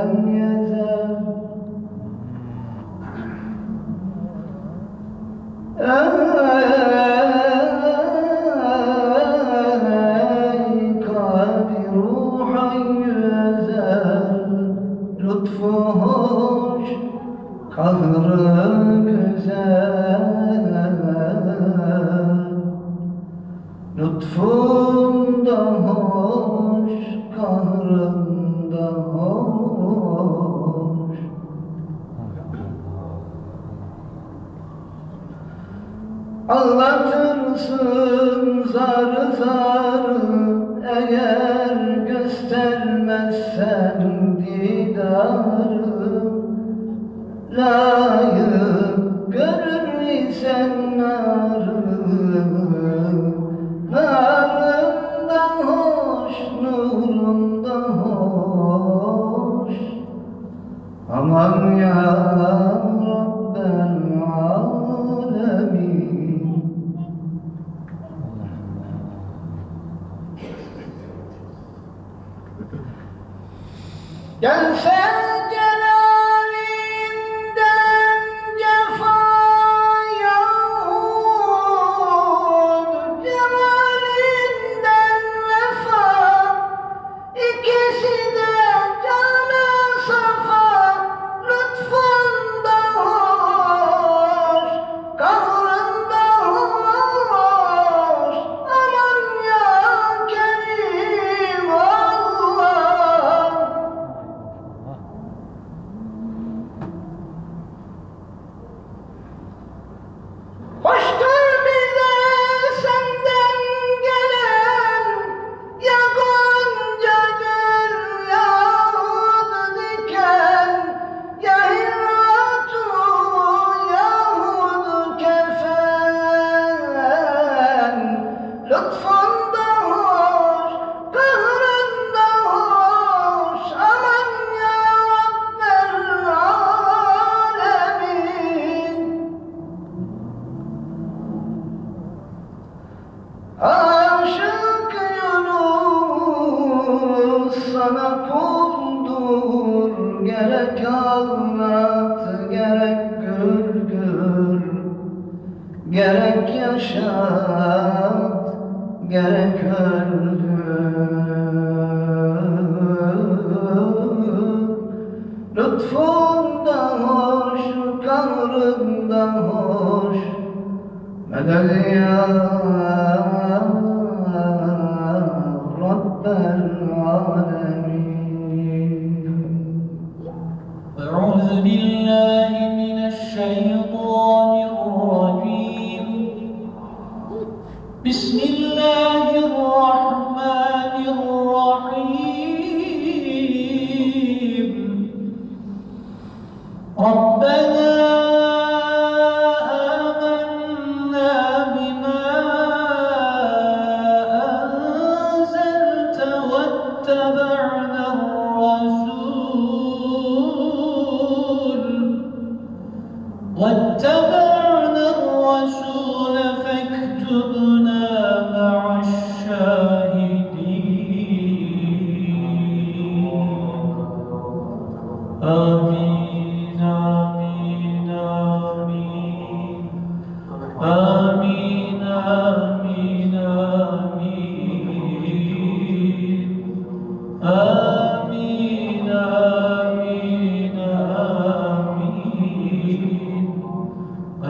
لم يزل آيك بروح يزال لطفه قهر güzel Lütfunda hoş kahrım Anlatırsın zar zar eğer göstermezsen didarı Layık görür Aman ya Rabbel alemin. Gelse celalinden sana tozdur Gerek anlat gerek güldür Gerek yaşat gerek öldür. Lütfundan hoş, kanrından hoş Medel قال واتبعنا الرسول فاكتبنا مع الشاهدين. آمين آمين آمين آمين آمين. آمين آمين